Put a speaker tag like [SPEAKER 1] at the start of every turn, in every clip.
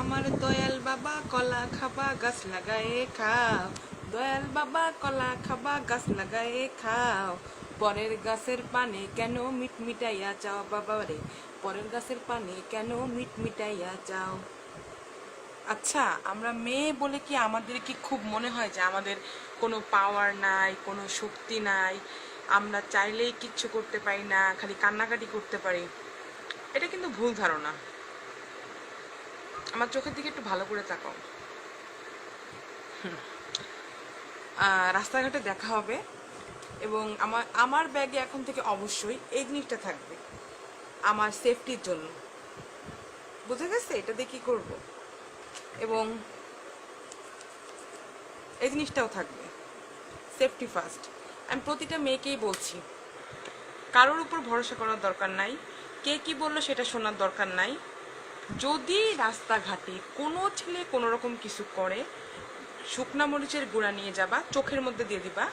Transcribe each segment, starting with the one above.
[SPEAKER 1] আমার দয়াল বাবা কলা খাবা, গাছ লাগায়ে খাও। দয়াল বাবা কলা খাবা, গাছ লাগায়ে খাও। পরের গাছের পানে কেন মিট মিটাইয়া চাও বাবা রে? পরের গাছের পানে কেন মিট মিটাইয়া চাও আচ্ছা আমরা মেয়ে বলে কি আমাদের কি খুব মনে হয় যে আমাদের কোনো পাওয়ার নাই, কোনো শক্তি নাই? আমরা চাইলেই কিচ্ছু করতে পারি না, খালি কান্নাকাটি করতে পারি। এটা কিন্তু ভুল ধারণা। আমার চোখের দিকে একটু ভালো করে তাকাও। রাস্তাঘাটে দেখা হবে এবং আমার আমার ব্যাগে এখন থেকে অবশ্যই এই জিনিসটা থাকবে, আমার সেফটির জন্য। বুঝে গেছে? এটা দিয়ে কি করব? এবং এই জিনিসটাও থাকবে সেফটি ফার্স্ট আমি প্রতিটা মেয়েকেই বলছি, কারোর উপর ভরসা করার দরকার নাই, কে কি বলল সেটা শোনার দরকার নাই। যদি রাস্তাঘাটে কোনো ছেলে কোনো রকম কিছু করে, শুকনা মরিচের গুঁড়া নিয়ে যাবা, চোখের মধ্যে দিয়ে দিবা,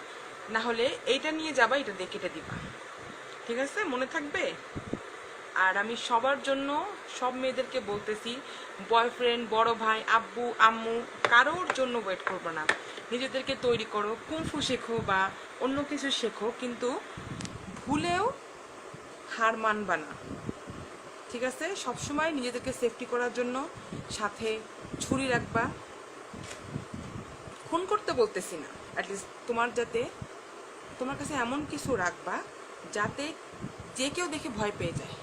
[SPEAKER 1] না হলে এইটা নিয়ে যাবা এটা দিয়ে কেটে দিবা। ঠিক আছে? মনে থাকবে? আর আমি সবার জন্য সব মেয়েদেরকে বলতেছি বয়ফ্রেন্ড বড় ভাই, আব্বু, আম্মু, কারোর জন্য ওয়েট করবে না। নিজেদেরকে তৈরি করো কুমফু শেখো বা অন্য কিছু শেখো, কিন্তু ভুলেও হার মানবা না। ঠিক আছে? সবসময় নিজেদেরকে সেফটি করার জন্য সাথে ছুরি রাখবা। খুন করতে বলতেছি না। অ্যাটলিস্ট তোমার যাতে, তোমার কাছে এমন কিছু রাখবা যাতে যে কেউ দেখে ভয় পেয়ে যায়।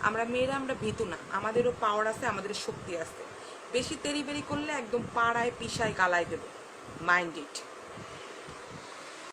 [SPEAKER 1] আমরা মেয়েরা, আমরা ভীতু না। আমাদেরও পাওয়ার আছে, আমাদের শক্তি আছে। বেশি তেরি বেরি করলে একদম পাড়ায়, পিসায় গালায় দেবো। Mind it